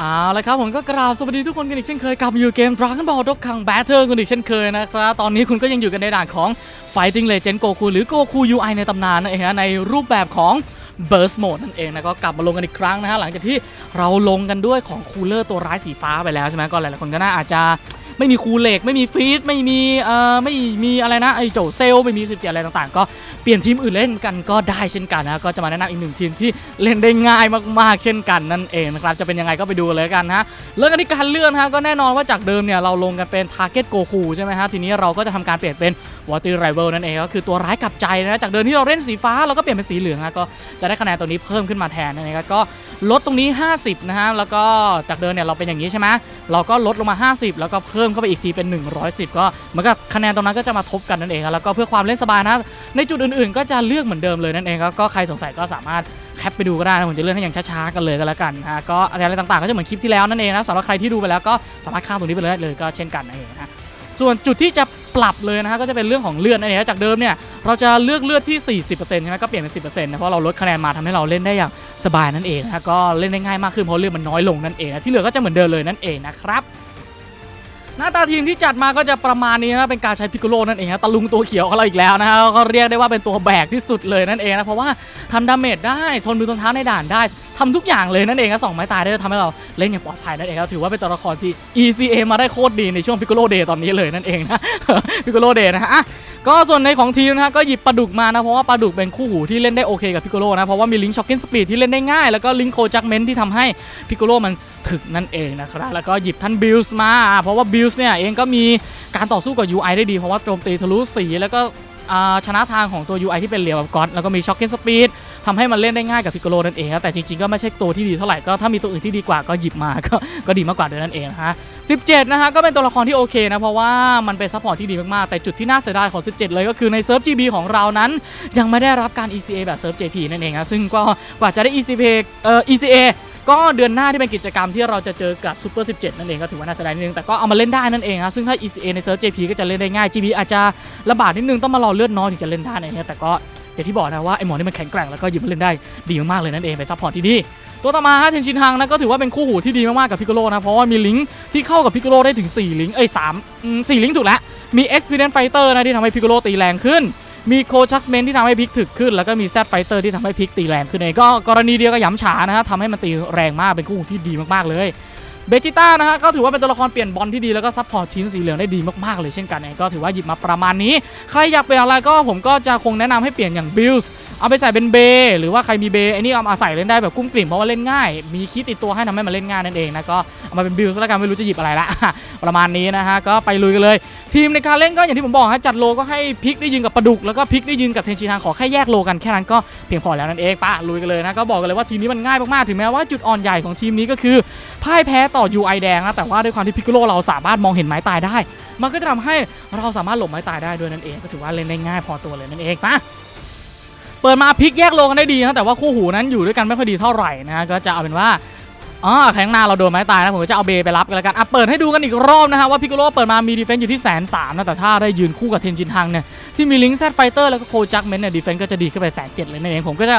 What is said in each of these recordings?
เอาละครับผมก็กราบสวัสดีทุกคนกันอีกเช่นเคยกลับมาอยู่เกม Dragon Ball Dokkan Battle กันอีกเช่นเคยนะครับ ตอนนี้คุณก็ยังอยู่กันในด่านของ Fighting Legend Goku หรือ Goku UI ในตำนานนั่นเองนะในรูปแบบของ Burst Mode นั่นเองนะก็กลับมาลงกันอีกครั้งนะฮะหลังจากที่เราลงกันด้วยของคูลเลอร์ตัวร้ายสีฟ้าไปแล้วใช่ไหมก็หลายๆคนก็น่าอาจจะ ไม่มีคูเหล็ก ไม่มีฟีดไม่มีเอ่อไม่มีอะไรนะไอโจเซลไม่มี17อะไรต่างๆ ก็เปลี่ยนทีมอื่นเล่นกันก็ได้เช่นกันนะก็จะมาแนะนำอีกหนึ่งทีมที่เล่นได้ง่ายมากๆ เช่นกันนั่นเองนะครับจะเป็นยังไงก็ไปดูเลยกันนะเรื่องกันที่การเลื่อนฮะก็แน่นอนว่าจากเดิมเนี่ยเราลงกันเป็น Target Goku ใช่ไหมฮะทีนี้เราก็จะทำการเปลี่ยนเป็น Water Rival นั่นเองก็คือตัวร้ายกับใจนะจากเดิมที่เราเล่นสีฟ้าเราก็เปลี่ยนเป็นสีเหลืองฮะก็จะได้คะแนนตัวนี้เพิ่มขึ้นมาแทนนั่นเองครับก็ ลดตรงนี้ 50 นะฮะ แล้วก็จากเดิมเนี่ยเราเป็นอย่างนี้ใช่ไหมเราก็ลดลงมา 50 แล้วก็เพิ่มเข้าไปอีกทีเป็น 110 ก็เหมือนกับคะแนนตรงนั้นก็จะมาทบกันนั่นเองแล้วก็เพื่อความเล่นสบายนะ ในจุดอื่นๆ ก็จะเลือกเหมือนเดิมเลยนั่นเองก็ใครสงสัยก็สามารถแคปไปดูก็ได้นะผมจะเลื่อนให้อย่างช้าๆกันเลยก็แล้วกันนะก็อะไรต่างๆก็จะเหมือนคลิปที่แล้วนั่นเองนะสำหรับใครที่ดูไปแล้วก็สามารถข้ามตรงนี้ไปเลยได้เลยก็เช่นกันนั่นเองนะ ส่วนจุดที่จะปรับเลยนะฮะก็จะเป็นเรื่องของเลือดนั่นเองนะจากเดิมเนี่ยเราจะเลือกเลือดที่ 40%ใช่ไหมก็เปลี่ยนเป็น 10%นะเพราะเราลดคะแนนมาทำให้เราเล่นได้อย่างสบายนั่นเองนะก็เล่นได้ง่ายมากขึ้นเพราะเลือดมันน้อยลงนั่นเองนะที่เหลือก็จะเหมือนเดิมเลยนั่นเองนะครับหน้าตาทีมที่จัดมาก็จะประมาณนี้นะเป็นการใช้พิกโกโลนั่นเองนะตะลุงตัวเขียวของเราอีกแล้วนะฮะก็เรียกได้ว่าเป็นตัวแบกที่สุดเลยนั่นเองนะเพราะว่าทำดาเมจได้ทนมือทนเท้าในด่านได้ ทำทุกอย่างเลยนั่นเองนะสองไม้ตายได้ทำให้เราเล่นอย่างปลอดภัยนั่นเองครับถือว่าเป็นตัวละครที่ ECA มาได้โคตรดีในช่วงพิกโลเดย์ตอนนี้เลยนั่นเองนะพิกโลเดย์นะฮะอะก็ส่วนในของทีมนะฮะก็หยิบปลาดุกมานะเพราะว่าปลาดุกเป็นคู่หูที่เล่นได้โอเคกับพิกโลนะเพราะว่ามีลิงช็อคกิ้งสปีดที่เล่นได้ง่ายแล้วก็ลิงโคจักเมนที่ทำให้พิกโลมันถึกนั่นเองนะครับแล้วก็หยิบท่านบิลส์มา เพราะว่าบิลส์เนี่ยเองก็มีการต่อสู้กับ UI ได้ดี เพราะว่าโจมตีทะลุสีแล้วก็ชนะทางของตัว UI ที่เป็นเหลียวแบบก๊อตแล้วก็มีช็อคเกนสปีด ทำให้มันเล่นได้ง่ายกับพิกโลนั่นเองครับแต่จริงๆก็ไม่ใช่ตัวที่ดีเท่าไหร่ก็ถ้ามีตัวอื่นที่ดีกว่าก็หยิบมาก็ก็ดีมากกว่าเดิมนั่นเองนะฮะ17 นะฮะก็เป็นตัวละครที่โอเคนะเพราะว่ามันเป็นซัพพอร์ตที่ดีมากๆ แต่จุดที่น่าเสียดายของ 17 เลยก็คือในเซิร์ฟ GB ของเรานั้น ยังไม่ได้รับการ ECA แบบเซิร์ฟ JP นั่นเองนะซึ่งก็กว่าจะได้ ECA เอ่อ ECA ก็เดือนหน้าที่เป็นกิจกรรมที่เราจะเจอกับ Super 17 นั่นเองก็ถือว่าน่าเสียดายนิดนึงแต่ก็เอามาเล่นได้นั่นเองครับซึ่งถ้า ECA ในเซิร์ฟ JP ก็จะเล่นได้ง่าย GB อาจจะลำบากนิดนึงต้องมารอเลือดน้อยถึงจะเล่นได้นะแต่ก็ อย่างที่บอกนะว่าไอหมอนี่มันแข็งแกร่งแล้วก็หยิบมาเล่นได้ดีมากๆเลยนั่นเองเป็นซัพพอร์ตที่ดีตัวต่อมาฮะเทนชินฮังนะก็ถือว่าเป็นคู่หูที่ดีมากๆกับพิกโลนะเพราะว่ามีลิงก์ที่เข้ากับพิกโลได้ถึง 4 ลิงก์เอ้ย3อืม4ลิงก์ถูกแล้วมี Experience Fighter นะที่ทำให้พิกโลตีแรงขึ้น มีโคชักเมนที่ทำให้พิกถึกขึ้น แล้วก็มีแซดไฟเตอร์ที่ทำให้พิกตีแรงขึ้นเองก็กรณีเดียวกับหยำฉานะฮะทำให้มันตีแรงมากเป็นคู่หูที่ดีมากๆเลย เบจิต้านะฮะก็ถือว่าเป็นตัวละครเปลี่ยนบอลที่ดีแล้วก็ซัพพอร์ตทีมสีเหลืองได้ดีมากๆเลยเช่นกันเองก็ถือว่าหยิบมาประมาณนี้ ใครอยากเปลี่ยนอะไรก็ผมก็จะคงแนะนำให้เปลี่ยนอย่างบิลส์เอาไปใส่เป็นเบหรือว่าใครมีเบไอ้นี่เอามาใส่เล่นได้แบบกุ้มกลิ่มเพราะว่าเล่นง่าย มีคิดติดตัวให้ทำให้มันเล่นง่ายนั่นเองนะก็เอามาเป็นบิลส์แล้วกันไม่รู้จะหยิบอะไรละประมาณนี้นะฮะก็ไปลุยกันเลย ทีมในการเล่นก็อย่างที่ผมบอกฮะจัดโลก็ให้พิกได้ยืนกับปลาดุกแล้วก็พิกได้ยืนกับเทนชิทางขอแค่แยกโลกันแค่นั้นก็เพียงพอแล้วนั่นเองปะลุยกันเลยนะก็บอกกันเลยว่าทีมนี้มันง่ายมากๆถึงแม้ว่าจุดอ่อนใหญ่ของทีมนี้ก็คือพ่ายแพ้ต่อ UI แดงนะแต่ว่าด้วยความที่พิกโกโลเราสามารถมองเห็นไม้ตายได้ มันก็จะทำให้เราสามารถหลบไม้ตายได้ด้วยนั่นเอง ก็ถือว่าเล่นได้ง่ายพอตัวเลยนั่นเองปะเปิดมาพิกแยกโลกันได้ดีนะแต่ว่าคู่หูนั้นอยู่ด้วยกันไม่ค่อยดีเท่าไหร่นะก็จะเอาเป็นว่า อ๋อแข้งหน้าเราโดนไม้ตายนะผมก็จะเอาเบไปรับกันแล้วกันอะเปิดให้ดูกันอีกรอบนะฮะว่าพิกโลเปิดมามีดีเฟนซ์อยู่ที่แสนสามนะแต่ถ้าได้ยืนคู่กับเทนจินทังเนี่ยที่มีลิงก์แซดไฟเตอร์แล้วก็โคจักเมนเนี่ยดีเฟนซ์ก็จะดีขึ้นไปแสนเจ็ดเลยนั่นเองผมก็จะ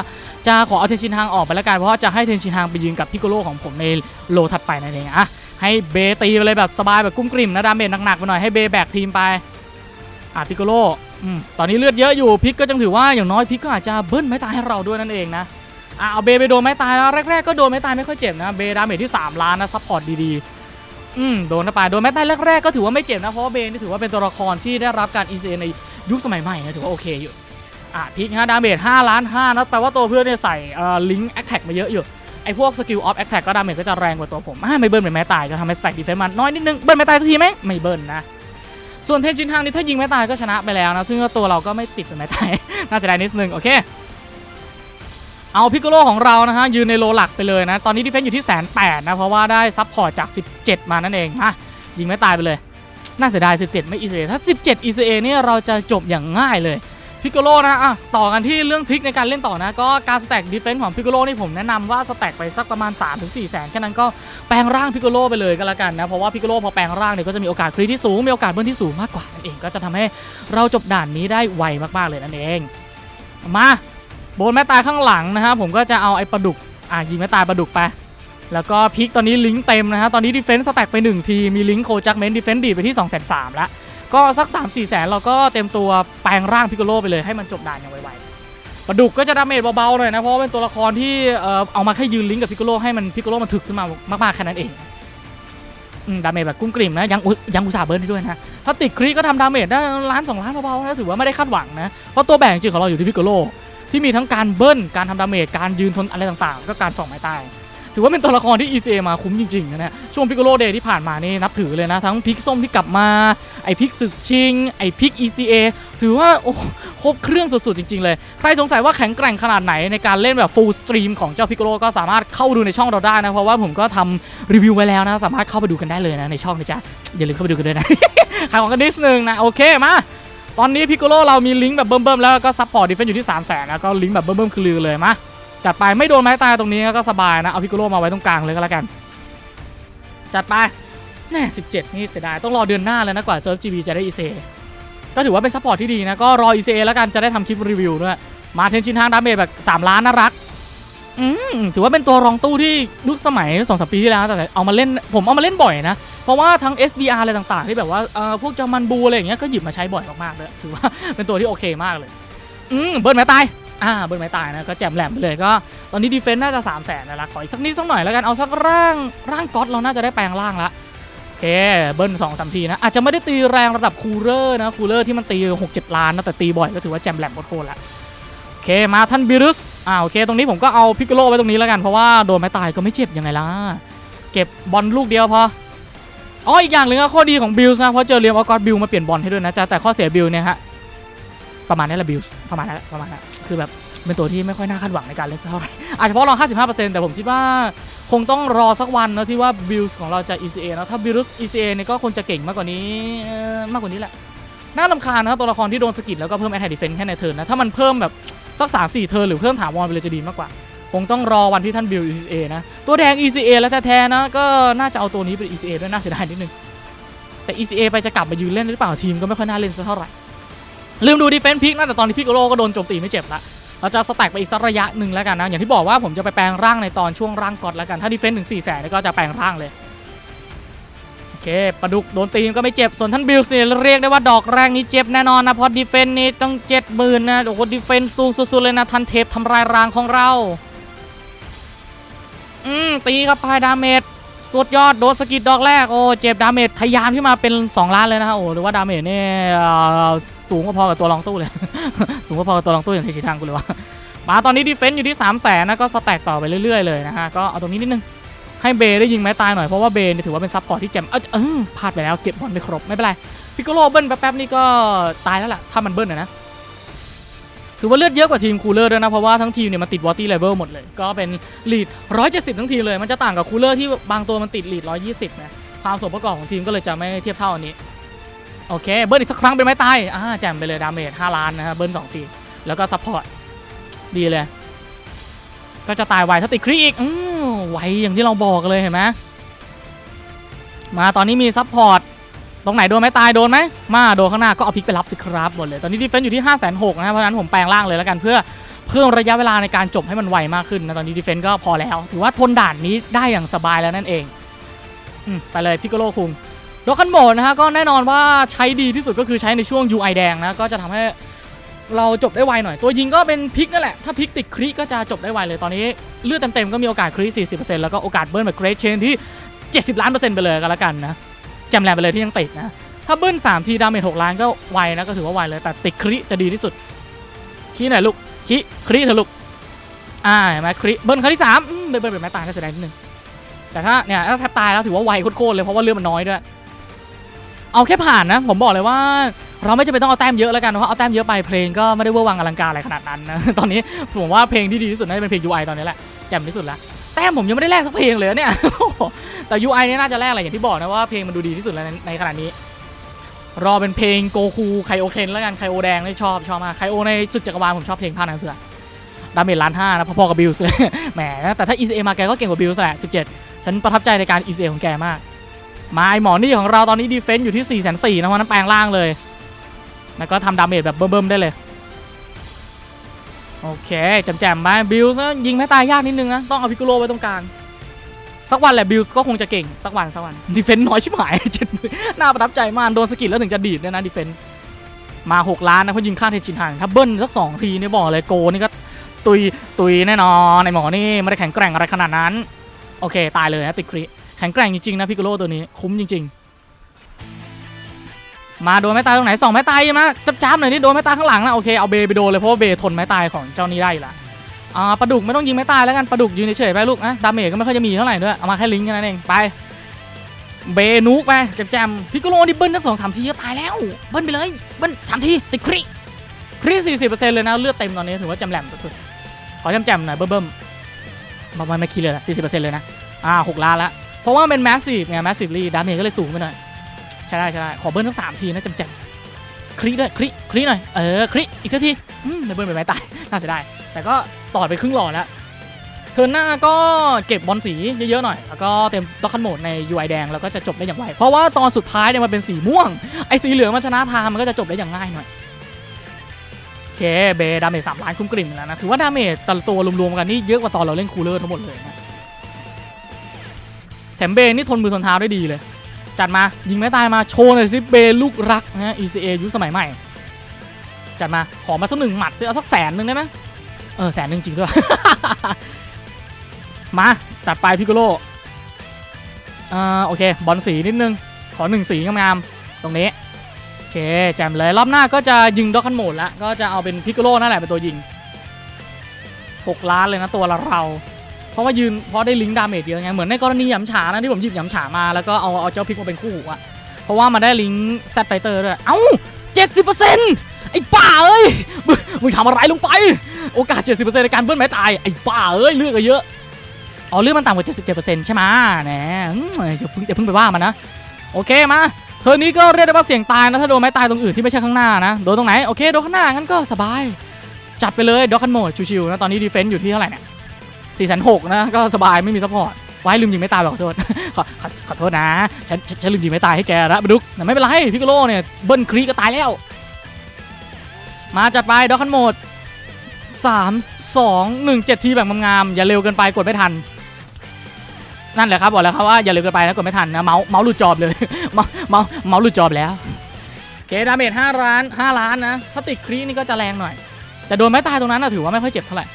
จะขอเอาเทนจินทังออกไปแล้วกันเพราะว่าจะให้เทนจินทังไปยืนกับพิกโลของผมในโลถัดไปนั่นเองอะให้เบตีไปเลยแบบสบายแบบกุ้มกริ่มนะดาเมจหนักๆไปหน่อยให้เบแบกทีมไปอะพิกโลอืมตอนนี้เลือดเยอะอยู่พิกก็จังถือว่าอย่างน้อยพิกก็อาจจะเบิ้ลไม้ตายให้เราด้วยนั่นเองนะ อะเอาเบไปโดนไม้ตายแล้วแรกๆก็โดนไม้ตายไม่ค่อยเจ็บนะเบดาเมจที่3ล้านนะซัพพอร์ตดีๆอืมโดนไปโดนไม้ตายแรกๆก็ถือว่าไม่เจ็บนะเพราะว่าเบนี่ถือว่าเป็นตัวละครที่ได้รับการ ECA ในยุคสมัยใหม่นะถือว่าโอเคอยู่อะพิกฮะดาเมจ5ล้าน5นะแปลว่าตัวเพื่อนเนี่ยใส่เอ่อลิงก์แอคแท็กมาเยอะอยู่ไอพวกสกิลออฟแอคแท็กก็ดาเมจก็จะแรงกว่าตัวผมอะไม่เบิ้ลเป็นไม้ตายก็ทำให้สแต็กดีเฟนซ์มันน้อยนิดนึงเบิ้ลไม้ตายสักทีไหมไม่เบิ้ลนะส่วนเทนจินทางนี่ถ้ายิงไม้ตายก็ชนะไปแล้วนะซึ่งตัวเราก็ไม่ติดเป็นไม้ตายน่าจะได้นิดนึงโอเค เอาพิกโลของเรานะฮะยืนในโลหลักไปเลยนะ ตอนนี้ดิเฟนซ์อยู่ที่แสนแปดนะ เพราะว่าได้ซับพอร์ตจาก 17 มานั่นเองมายิงไม่ตายไปเลย น่าเสียดาย 17 ไม่ ECA ถ้า 17 ECA เนี่ยเราจะจบอย่างง่ายเลยพิกโลนะอะต่อกันที่เรื่องทริคในการเล่นต่อนะ ก็การสแต็กดิเฟนซ์ของพิกโลนี่ผมแนะนำว่าสแต็กไปสักประมาณ 3-4แสนแค่นั้นก็แปลงร่างพิกโลไปเลยก็แล้วกันนะ เพราะว่าพิกโลพอแปลงร่างเนี่ยก็จะมีโอกาสคริที่สูงมีโอกาสเบิ้ลที่สูงมากกว่านั่นเองก็จะทำให้เราจบด่านนี้ได้ไวมากๆเลยนั่นเองมา โบนแม่ตายข้างหลังนะฮะผมก็จะเอาไอ้ปลาดุกอะยิงแม่ตายปลาดุกไปแล้วก็พิกตอนนี้ลิงก์เต็มนะฮะตอนนี้ดีเฟนส์สแต็กไป 1 ที มีลิงก์โคจักเมนดีเฟนส์ดีไปที่2 3 0 0 0แล้วก็สัก 3 4 แสนเราก็เต็มตัวแปลงร่างพิกโกโลไปเลยให้มันจบด่านอย่างไวๆปลาดุกก็จะดาเมจเบาๆหน่อยนะ เพราะเป็นตัวละครที่เอามาแค่ยืนลิงก์กับพิกโกโลให้มันพิกโกโลมันถึกขึ้นมามากๆแค่นั้นเองอืมดาเมจแบบกุ้งกลิ่มนะยังยังอุตส่าห์เบิร์นได้ด้วยนะถ้าติดครีก็ทำดาเมจได้ล้านสองล้านเบาๆนะถือว่าไม่ได้คาดหวังนะเพราะตัวแบ่งจริงของเราอยู่ที่พิกโกโล ที่มีทั้งการเบิ้ลการทำดาเมจการยืนทนอะไรต่างๆ ก็การส่องไม้ตายถือว่าเป็นตัวละครที่ ECA มาคุ้มจริงๆนะเนี่ยช่วงพิกโลเดย์ที่ผ่านมานี่นับถือเลยนะ ทั้งพิกส้มที่กลับมา ไอพิกศึกชิง ไอพิก ECA ถือว่าโอ้ครบเครื่องสุดๆจริงๆเลย ใครสงสัยว่าแข็งแกร่งขนาดไหนในการเล่นแบบฟูลสตรีมของเจ้าพิกโลก็สามารถเข้าดูในช่องเราได้นะ เพราะว่าผมก็ทำรีวิวไว้แล้วนะ สามารถเข้าไปดูกันได้เลยนะในช่องนะจ๊ะอย่าลืมเข้าไปดูกันด้วยนะขายของกันนิดนึงนะโอเคมา ตอนนี้พิกโกโลเรามีลิงก์แบบเบิ่มๆแล้วก็ซัพพอร์ตดิเฟนอยู่ที่3 0 0แสนแล้วก็ลิงก์แบบเบิ่มๆคือลือเลยมาจัดไปไม่โดนไม้ตายตรงนี้ก็สบายนะเอาพิกโกโลมาไว้ตรงกลางเลยก็แล้วกัน จัดไปแน่17 นี่เสียดายต้องรอเดือนหน้าเลยนะกว่าเซิร์ฟจีบีจะได้อีเซก็ถือว่าเป็นซัพพอร์ตที่ดีนะก็รออีเซแล้วกันจะได้ทำคลิปรีวิวด้วยมาเทนชินทางดาเมจแบบ3ล้านน่ารัก อืมถือว่าเป็นตัวรองตู้ที่ยุคสมัย2อสปีที่แล้วแต่เอามาเล่นผมเอามาเล่นบ่อยนะ เพราะว่าทั้ง SBR อะไรต่างๆ ที่แบบว่าเอ่อพวกจอมันบูอะไรอย่างเงี้ยก็หยิบมาใช้บ่อยมากๆเลยถือว่าเป็นตัวที่โอเคมากเลยอืมเบิร์นไม้ตายอ่าเบิร์นไม้ตายนะก็แจมแหลมไปเลยก็ตอนนี้ดีเฟนต์น่าจะ3 0 0แสนแล้วละขออีกสักนิดสักหน่อยแล้วกันเอาสักร่างร่างก๊อตเราน่าจะได้แปลงร่างละโอเคเบิร์นสองสามทีนะอาจจะไม่ได้ตีแรงระดับคูลเลอร์นะคูลเลอร์ที่มันตีหกเจ็ดล้านนะแต่ตีบ่อยก็ถือว่าแจมแหลมโคตรละ อเคมาท่านบิรุสอ่าโอเค ตรงนี้ผมก็เอาพิกโลไว้ตรงนี้แล้วกันเพราะว่าโดนไม้ตายก็ไม่เจ็บยังไงล่ะ เก็บบอลลูกเดียวพออ๋ออีกอย่างหนึ่งก็ข้อดีของบิลส์นะเพราะเจอเรียมออกอสบิลมาเปลี่ยนบอลให้ด้วยนะจ๊ะแต่ข้อเสียบิลเนี่ยฮะประมาณนี้แหละบิลส์ประมาณนั้นแหละประมาณนั้นคือแบบเป็นตัวที่ไม่ค่อยน่าคาดหวังในการเล่นเท่าไหร่อาจจะเพราะเรา55%แต่ผมคิดว่าคงต้องรอสักวันนะที่ว่าบิลส์ของเราจะ ECA นะถ้าบิลส์ ECA เนี่ยก็คงจะเก่งมากกว่านี้มากกว่านี้แหละน่าลำคาญนะตัวละครที่โดนสกิดแล้วก็เพิ่มแอตแทกดิเฟนแค่ในเทิร์นนะถ้ามันเพิ่มแบบ สักสามสี่เทิร์นหรือเพิ่มถาวรไปเลยจะดีมากกว่า คงต้องรอวันที่ท่านบิล ECA นะ ตัวแดง ECA แล้วแท้ๆนะ ก็น่าจะเอาตัวนี้เป็น ECA ด้วยน่าเสียดายนิดนึง แต่ ECA ไปจะกลับมายืนเล่นหรือเปล่าทีมก็ไม่ค่อยน่าเล่นสักเท่าไหร่ลืมดูดีเฟนส์พิกนะแต่ตอนนี้พิกโลก็โดนโจมตีไม่เจ็บละเราจะสแต็กไปอีกสักระยะหนึ่งแล้วกันนะอย่างที่บอกว่าผมจะไปแปลงร่างในตอนช่วงร่างกอดแล้วกันถ้าดีเฟนส์ถึง4ี่แสนก็จะแปลงร่างเลย เคปลาดุกโดนตีก็ไม่เจ็บ ส่วนท่านบิลส์เนี่ยเรียกได้ว่าดอกแรกนี้เจ็บแน่นอนนะ เพราะดีเฟนส์นี่ต้องเจ็ดหมื่นนะ โอ้โหดีเฟนส์สูงสุดๆเลยนะ ทันเทปทำลายรางของเรา อืม ตีเข้าไปดาเมจสุดยอดโดนสกิดดอกแรก โอ้ เจ็บดาเมจทะยานขึ้นมาเป็น 2 ล้านเลยนะฮะโอ้หรือว่าดาเมจนี่เอ่อสูงก็พอกับตัวรองตู้เลย สูงก็พอกับตัวรองตู้อย่างที่ชิทังกูเลยว่ามาตอนนี้ดีเฟนต์อยู่ที่3 0 0แสนนะก็สแต็กต่อไปเรื่อยๆเลยนะฮะก็เอาตรงนี้นิดนึง ให้เบได้ยิงไม้ตายหน่อยเพราะว่าเบเนี่ยถือว่าเป็นซับพอร์ตที่แจ่มเออเออพลาดไปแล้วเก็บบอลไม่ครบไม่เป็นไรพิกโกโลเบิ้ลแป๊บๆนี่ก็ตายแล้วแหละถ้ามันเบิ้ลนะนะถือว่าเลือดเยอะกว่าทีมคูลเลอร์ด้วยนะ เพราะว่าทั้งทีมเนี่ยมันติดวอตตี้เลเวลหมดเลย ก็เป็นลีด 170 ทั้งทีมเลย มันจะต่างกับคูลเลอร์ที่บางตัวมันติดลีด 120 นะ ความสมประกอบของทีมก็เลยจะไม่เทียบเท่าอันนี้ โอเค เบิร์นอีกสักครั้งเป็นไม้ตายอ่าแจมไปเลยดาเมจ 5 ล้านนะฮะเบิร์น2ทีแล้วก็ซัพพอร์ตดีเลย ก็จะตายไวถ้าติดครีอีกอไวอย่างที่เราบอกเลยเห็นไหมมาตอนนี้มีซัพพอร์ตตรงไหนโดนไหมตายโดนไหมมาโดนข้างหน้าก็เอาพิกไปรับสิครับหมดเลยตอนนี้ดีเฟนซ์อยู่ที่ 5 6 0 0 0นะครับเพราะนั้นผมแปลงร่างเลยแล้วกันเพื่อเพิ่มระยะเวลาในการจบให้มันไวมากขึ้นนะตอนนี้ดีเฟนซ์ก็พอแล้ว ถือว่าทนด่านนี้ได้อย่างสบายแล้วนั่นเองอไปเลยพิกโลคุงโดคันโหมดนะฮะก็แน่นอนว่าใช้ดีที่สุดก็คือใช้ในช่วง UI แดงนะก็จะทำให้ เราจบได้ไวหน่อย ตัวยิงก็เป็นพิกนั่นแหละ ถ้าพิกติดคริก็จะจบได้ไวเลยตอนนี้ เลือดเต็มๆก็มีโอกาสคริ40%แล้วก็โอกาสเบิร์นแบบเกรดเชนที่ 70 ล้านเปอร์เซ็นต์ไปเลยก็แล้วกันนะแจมแรงไปเลยที่ยังติดนะ ถ้าเบิ้ล3ทีดาเมจ6ล้านก็ไวนะก็ถือว่าไวเลยแต่ติดคริจะดีที่สุดคีหน่อยลูกคีคริเถอะลูกอ่าเห็นไหมคริเบิ้ลครั้งที่สามเบิ้ลเบิ้ลเป็นไม้ตายก็แสดงนิดนึงแต่ถ้าเนี่ยถ้าแทบตายแล้วถือว่าไวโคตรเลยเพราะว่าเลือดมันน้อยด้วยเอาแค่ผ่านนะ ผมบอกเลยว่า เราไม่จำเป็นต้องเอาแต้มเยอะแล้วกันเพราะเอาแต้มเยอะไปเพลงก็ไม่ได้เวอร์วังอลังการอะไรขนาดนั้นนะตอนนี้ผมว่าเพลงที่ดีที่สุดน่าจะเป็นเพลง UI ตอนนี้แหละแจ่มที่สุดละแต้มผมยังไม่ได้แลกสักเพลงเลยเนี่ยแต่ UI เนี่ยน่าจะแลกอะไรอย่างที่บอกนะว่าเพลงมันดูดีที่สุดแล้วในในขณะนี้ รอเป็นเพลงโกคูไคโอเคนแล้วกันไคโอแดงนี่ชอบชอบมากไคโอในศึกจักรวาลผมชอบเพลงผ้าหนังเสือดาเมจล้านห้านะพอๆกับบิลส์เลยแหมแต่ถ้า ECA มาแกก็เก่งกว่าบิลส์แหละ17 ฉันประทับใจในการ ECA ของแกมากมาไอหมอนี่ของเราตอนนี้ดีเฟนซ์อยู่ที่4 4 0 0 0นะวันนั้นแปลงล่างเลย แล้วก็ทำดาเมจแบบเบิ่มๆได้เลย โอเคแจมๆไปบิลส์ยิงไม่ตายยากนิดนึงนะ ต้องเอาพิกโลไว้ตรงกลาง สักวันแหละบิลส์ก็คงจะเก่ง สักวันสักวันดีเฟนต์น้อยชิบหายเจ็ดน่าประทับใจมาก โดนสกิดแล้วถึงจะดีดด้วยนะดีเฟนต์มา 6 ล้านนะเพราะยิงข้างเทนชินห่างถ้าเบิ้ลสัก 2 ทีนี่บอกเลยโกนี่ก็ตุยตุยแน่นอนในหมอนี่ไม่ได้แข็งแกร่งอะไรขนาดนั้น โอเค ตายเลยนะติดคริแข็งแกร่งจริงๆนะพิกโกโลตัวนี้คุ้มจริง ๆ มาโดนไม้ตายตรงไหนสองไม้ตายใช่ไหมจับจ้าบๆหน่อยนี่โดนไม้ตายข้างหลังนะโอเคเอาเบไปโดนเลยเพราะว่าเบทนไม้ตายของเจ้านี้ได้ละอ่าปลาดุกไม่ต้องยิงไม้ตายแล้วกันปลาดุกยืนเฉยๆไปลูกนะดาเมจก็ไม่ค่อยจะมีเท่าไหร่ด้วยเอามาแค่ลิงก์แค่นั้นเองไปเบนุกไปแจมๆพิกโกโลนี่เบิ้ลทั้งสองสามทีก็ตายแล้วเบิ้ลไปเลยเบิ้ลสามทีติดคริคริสี่สิบเปอร์เซ็นต์เลยนะเลือดเต็มตอนนี้ถือว่าจำแหลมสุดๆขอจำๆหน่อยเบิ้มๆมาไม่คิดเลยละสี่สิบเปอร์เซ็นต์เลยนะอ่าหกล้านละเพราะว่าเป็นแมสซีฟไงแมสซีฟลีดาเมจก็เลยสูงไปหน่อย ใช่ได้ใช่ได้ขอเบิ้ลทั้งสามทีนะจำๆคลิด้วยคลิคลิหน่อยเออคลิอีกทีอืมในเบิร์นไปไม้ตายน่าเสียดายแต่ก็ต่อไปครึ่งหลอดแล้วเทิร์นหน้าก็เก็บบอลสีเยอะๆหน่อย แล้วก็เต็มด็อกคันโหมดใน UI แดงแล้วก็จะจบได้อย่างไวเพราะว่าตอนสุดท้ายเนี่ยมันเป็นสีม่วงไอ้สีเหลืองมันชนะทางมันก็จะจบได้อย่างง่ายหน่อยโอเคเบดาเมจสามล้านคุ้มกลิ่นแล้วนะถือว่าดาเมจแต่ละตัวรวมๆกันนี่เยอะกว่าตอนเราเล่นคูลเลอร์ทั้งหมดเลยนะแถมเบนี่ทนมือทนเท้าได้ดีเลย จัดมายิงไม่ตายมาโชว์หน่อยสิเบลูกรักนะ ECA ยุคสมัยใหม่ จัดมาขอมาสักหนึ่งหมัดสิเอาสักแสนหนึ่งได้ไหมเออแสนหนึ่งจริงด้วย มาจัดไปพิกโกโลอ่าโอเค บอลสีนิดนึง ขอหนึ่งสีงามๆตรงนี้โอเคแจมเลยรอบหน้าก็จะยิงด็อกคันโหมดล้วก็จะเอาเป็นพิกโกโลนั่นแหละเป็นตัวยิง 6 ล้านเลยนะตัวละเรา เพราะว่ายืนเพราะได้ลิงก์ดาเมจเยอะไงเหมือนในกรณีหยำฉานะที่ผมหยิบหยำฉามาแล้วก็เอาเอาเจ้าพิกมาเป็นคู่หูอะเพราะว่ามันได้ลิงก์แซดไฟเตอร์ด้วยเอ้าเจ็ดสิบเปอร์เซ็นต์ไอ้ป่าเอ้ยมึงทำอะไรลงไป โอกาส70%ในการเบิ้ลไม้ตายไอ้ป่าเอ้ยเลือกเยอะอ๋อเลือกมันต่ำกว่า77%ใช่ไหมแหมอย่าเพิ่งอย่าเพิ่งไปว่ามันนะโอเคมาเธอนี้ก็เรียกได้ว่าเสี่ยงตายนะถ้าโดนไม้ตายตรงอื่นที่ไม่ใช่ข้างหน้านะโดนตรงไหนโอเคโดนข้างหน้างั้นก็สบาย จัดไปเลยด็อกคันโหมดชิวๆนะตอนนี้ดีเฟนซ์อยู่ที่เท่าไหร่เนี่ย 4 6 0 0นะ ก็สบายไม่มีซัพพอร์ตไว้ลืมยิงไม่ตายหรอกขอโทษขอขอขอโทษนะฉันฉันลืมยิงไม่ตายให้แกละบดุกแต่ไม่เป็นไรพิกโลเนี่ยเบิ้ลครีก็ตายแล้ว มาจัดไปดอกคันโหมด3 2 1 7 ทีแบบงามๆอย่าเร็วเกินไปกดไม่ทัน นั่นแหละครับบอกแล้วครับว่าอย่าเร็วเกินไปนะกดไม่ทันนะเมาส์เมาส์หลุดจอบเลยเมาส์เมาส์เมาส์หลุดจอบแล้วเคดาเมจ5ล้าน5ล้านนะถ้าติดครีนี่ก็จะแรงหน่อย แต่โดนไม้ตายตรงนั้นนะถือว่าไม่ค่อยเจ็บเท่าไหร่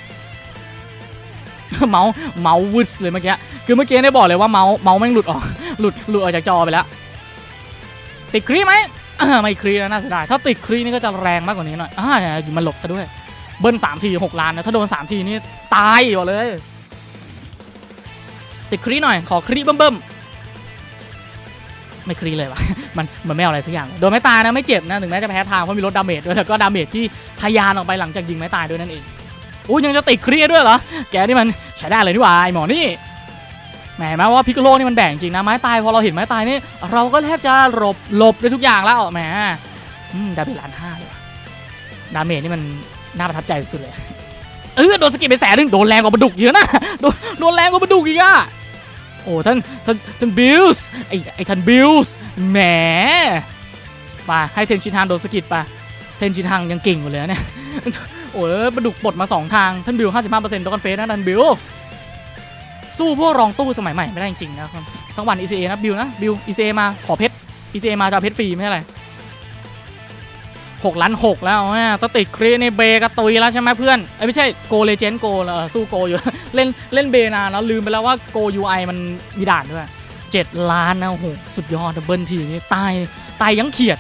เมาส์เมาส์วึดเลยเมื่อกี้คือเมื่อกี้ได้บอกเลยว่าเมาส์เมาส์แม่งหลุดออกหลุดหลุดออกจากจอไปแล้วติดครีไหมไม่ครีแล้วน่าเสียดายถ้าติดครีนี่ก็จะแรงมากกว่านี้หน่อยอ่าเนี่ยอยู่มันหลบซะด้วยเบิ้ลสามทีหกล้านนะถ้าโดนสามทีนี่ตายอยู่เลย ติดครีหน่อยขอครีเบิ่มๆไม่ครีเลยวะมันมันไม่เอาอะไรสักอย่าง โดนไม่ตายนะไม่เจ็บนะถึงแม้จะแพ้ทางเพราะมีลดดาเมจด้วยแล้วก็ดาเมจที่ทะยานออกไปหลังจากยิงไม่ตายด้วยนั่นเอง อู้ยังจะติดครีดด้วยเหรอ แกนี่มันใช้ได้เลยนี่หว่าไอหมอนี่แหมแม้ว่าพิกโลนี่มันแบ่งจริงนะไม้ตายพอเราเห็นไม้ตายนี่เราก็แทบจะหลบหลบได้ทุกอย่างแล้วแหมดาเมจล้านห้าเลยว่ะดาเมจนี่มันน่าประทับใจสุดเลยเออโดนสกิลไปแสนนึงโดนแรงกว่าปลาดุกเยอะนะโดนโดนแรงกว่าปลาดุกอีกอะโอ้ท่านท่านท่านบิลส์ไอไอท่านบิลส์แหมมาให้เทนชินทางโดนสกิลไปเทนชินทางยังเก่งกว่าเลยเนี่ย โอ้ยปลาดุกปลดมาสองทาง ท่านบิล55%โดนเฟสนะท่านบิลสู้พวกรองตู้สมัยใหม่ไม่ได้จริงๆนะครับสักวัน ECA นะบิลนะบิล ECA มาขอเพชร ECA มาจะเพชรฟรีไม่ใช่อะไรหกล้านหกแล้วแม่ต้องติดครีในเบกระตุยแล้วใช่ไหมเพื่อนเอ้ไม่ใช่โกเลเจนโกสู้โกอยู่ เล่นเล่นเบนานแล้วลืมไปแล้วว่าโก UI มันมีด่านด้วยเจ็ดล้านนะโอ้โหสุดยอดดับเบิลทีนี้ตายตายยังเขียด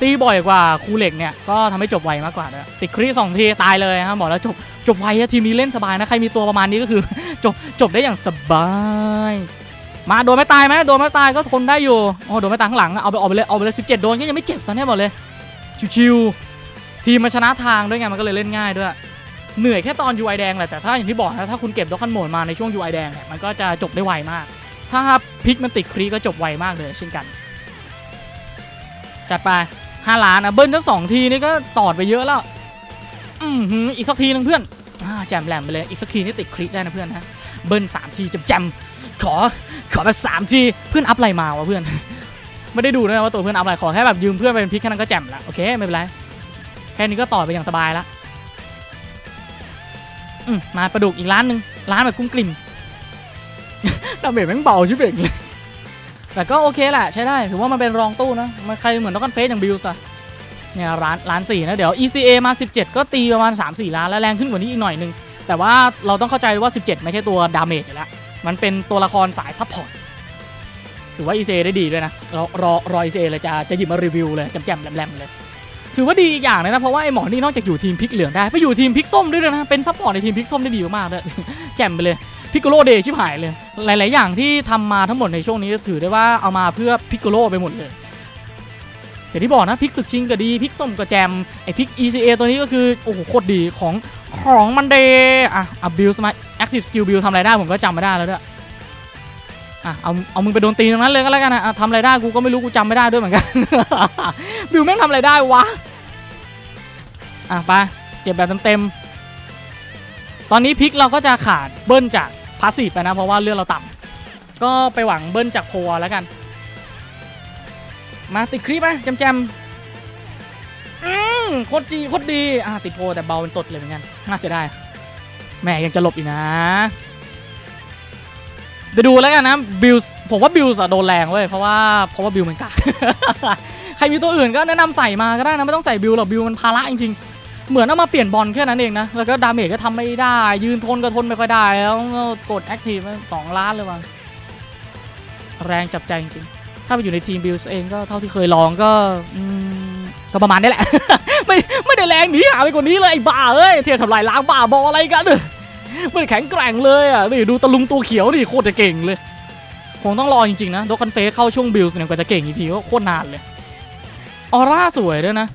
ตีบ่อยกว่าคูเหล็กเนี่ยก็ทำให้จบไวมากกว่าด้วยติดครีสองทีตายเลยครับบอกแล้วจบจบไวทีมนี้เล่นสบายนะใครมีตัวประมาณนี้ก็คือจบจบได้อย่างสบายมาโดนไม่ตายไหมโดนไม่ตายก็ทนได้อยู่โอ้โดนไม่ตายข้างหลังเอาไปเอาไปเลยเอาไปเลยสิบเจ็ดโดนก็ยังไม่เจ็บตอนนี้บอกเลยชิวๆทีมมาชนะทางด้วยไงมันก็เลยเล่นง่ายด้วย เหนื่อยแค่ตอน UI แดงแหละแต่ถ้าอย่างที่บอกนะถ้าคุณเก็บด็อกคันโหมดมาในช่วง UI แดงเนี่ยมันก็จะจบได้ไวมาก ถ้าพิกมันติดครีก็จบไวมากเลยเช่นกันจัดไป 5ล้านนะเบิ้ลทั้งสองทีนี่ก็ตอดไปเยอะแล้วอือหืออีกสักทีนึงเพื่อนอ่าแจมแหลมไปเลยอีกสักทีนี่ติดคลิกได้นะเพื่อนนะเบิ้ลสามทีจำจำขอขอแบบสามทีเพื่อนอัพอะไรมาวะเพื่อน ไม่ได้ดูนะว่าตัวเพื่อนอัพอะไรขอแค่แบบยืมเพื่อนไปเป็นพิกแค่นั้นก็แจมละโอเคไม่เป็นไรแค่นี้ก็ต่อไปอย่างสบายละอืมมาประดุกอีกร้านหนึ่งร้านแบบกุ้งกลิ่มดาเมจแม่งเบาชิบเองเลย แต่ก็โอเคแหละใช้ได้ถือว่ามันเป็นรองตู้นะมันใครเหมือนต้นกันเฟสอย่างบิลส์อะเนี่ยร้านร้านสี่นะเดี๋ยว ECA มา 17 ก็ตีประมาณ 3-4 ล้านแล้วแรงขึ้นกว่านี้อีกหน่อยนึง แต่ว่าเราต้องเข้าใจว่า 17 ไม่ใช่ตัวดาเมจอยู่แล้ว มันเป็นตัวละครสายซัพพอร์ตถือว่า ECA ได้ดีด้วยนะรอรอรอ ECA เลยจะจะหยิบมารีวิวเลยแจ่มแหลมๆเลย ถือว่าดีอีกอย่างนะเพราะว่าไอ้หมอนี่นอกจากอยู่ทีมพิกเหลืองได้ไปอยู่ทีมพิกส้มด้วยนะเป็นซัพพอร์ตในทีมพิกส้มได้ดีมากๆด้วยแจ่มไปเลย พิกโกโลเดย์ชิบหายเลย หลาย ๆ อย่างที่ทำมาทั้งหมดในช่วงนี้ถือได้ว่าเอามาเพื่อพิกโกโลไปหมดเลยอย่างที่บอกนะพิกศึกชิงก็ดีพิกส้มก็แจมไอพิก ECA ตัวนี้ก็คือโอ้โหโคตรดีของของมันเดย์อะอะบิลสมา active skill บิลทำอะไรได้ผมก็จำไม่ได้แล้วด้วยอะเอาเอามึงไปโดนตีตรงนั้นเลยก็แล้วกันนะอะทำอะไรได้กูก็ไม่รู้กูจำไม่ได้ด้วยเหมือนกันบิลแม่งทำอะไรได้วะอะไปเก็บแบบเต็มๆตอนนี้พิกเราก็จะขาดเบิ้ลจากาสซีฟไปนะ เพราะว่าเลือดเราต่ำก็ไปหวังเบิ้ลจากโพแล้วกัน มาติดคลิปไหมจำจำๆอืมโคตรดีโคตรดีอะติดโพแต่เบาเป็นตดเลยเหมือนกันน่าเสียดายแหม่ยังจะหลบอีกนะเดี๋ยวดูแล้วกันนะบิลผมว่าบิลส์โดนแรงเว้ยเพราะว่าเพราะว่าบิลมันกากใครมีตัวอื่นก็แนะนำใส่มาก็ได้นะ ไม่ต้องใส่บิลหรอกบิลมันภาระจริงๆ เหมือนเอามาเปลี่ยนบอลแค่นั้นเองนะ แล้วก็ดาเมจก็ทำไม่ได้ ยืนทนก็ทนไม่ค่อยได้ แล้วกดแอคทีฟสองล้านเลยว่ะแรงจับใจจริงๆ ถ้าไปอยู่ในทีมบิลส์เองก็เท่าที่เคยลองก็อก็ประมาณนี้แหละ ไม่ไม่ได้แรงหนีหาไปกว่านี้เลยไอ้บ้าเอ้ยเทียบทำลายล้างบ้าบออะไรกันไม่ได้แข็งแกร่งเลยอะนี่ดูตะลุงตัวเขียวนี่โคตรจะเก่งเลย คงต้องรอจริงๆนะดกันเฟสเข้าช่วงบิลส์เนี่ยกว่าจะเก่งอีกทีก็โคตรนานเลยออร่าสวยด้วยนะ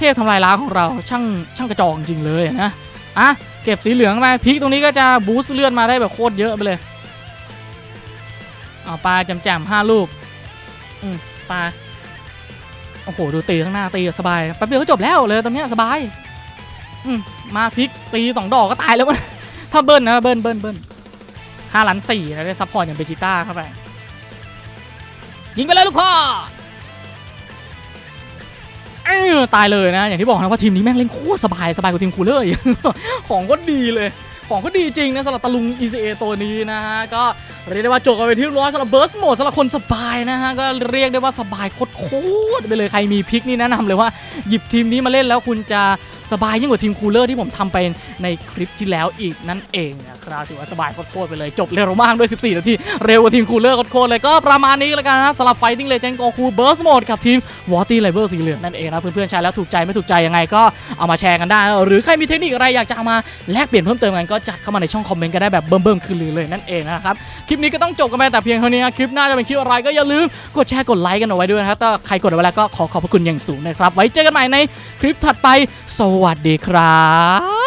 เทพทำลายล้างของเราช่างช่างกระจอกจริงเลยนะอะเก็บสีเหลืองไปพีคตรงนี้ก็จะบูสต์เลือดมาได้แบบโคตรเยอะไปเลยเอาปลาจำแจมห้าลูกอืมปลาโอ้โหดูตีข้างหน้าตีสบายแป๊บเดียวก็จบแล้วเลยตอนนี้สบายอืมมาพลิกตีสองดอกก็ตายแล้วมันถ้าเบิ้ลนะเบิ้ลเบิ้ลเบิ้ลห้าล้านสี่นะได้ซัพพอร์ตอย่างเบจิต้าเข้าไปยิงไปเลยลูกพ่อ ตายเลยนะ อย่างที่บอกนะว่าทีมนี้แม่งเล่นโคตรสบายสบายกว่าทีมคูลเลอร์อีกของก็ดีเลย ของก็ดีจริงนะสำหรับตะลุง ECA ตัวนี้นะฮะ ก็เรียกได้ว่าจบกันไปที่ร้อยสำหรับเบิร์สโหมดสำหรับคนสบายนะฮะ ก็เรียกได้ว่าสบายโคตรไปเลยใครมีพิกนี่แนะนำเลยว่าหยิบทีมนี้มาเล่นแล้วคุณจะสบายยิ่งกว่าทีมคูลเลอร์ที่ผมทำไปในคลิปที่แล้วอีกนั่นเองนะครับถือว่าสบายโคตรๆไปเลยจบเร็วมากด้วย 14 นาที เร็วกว่าทีมคูลเลอร์โคตรๆเลยก็ประมาณนี้แล้วกันนะสำหรับ Fighting Legend Goku Burst Mode กับทีม w a t y Level สีเหลืองนั่นเองนะเพื่อนๆใช้แล้วถูกใจไม่ถูกใจยังไงก็เอามาแชร์กันได้ หรือใครมีเทคนิคอะไรอยากจะเอามาแลกเปลี่ยนเพิ่มเติมกันก็จัดเข้ามาในช่องคอมเมนต์กันได้แบบเบิ่มๆคือลือเลยนั่นเองนะครับคลิปนี้ก็ต้องจบกันไปแต่เพียงเท่านี้นะคลิปหน้าจะเป็นคลิปอะไรก็อย่าลืมกดแชร์กดไลค์กันเอาไว้ด้วยนะครับถ้าใครกดเอาไว้แล้วก็ขอขอบพระคุณอย่างสูงนะครับไว้เจอกันใหม่ในคลิปถัดไป สวัสดีครับ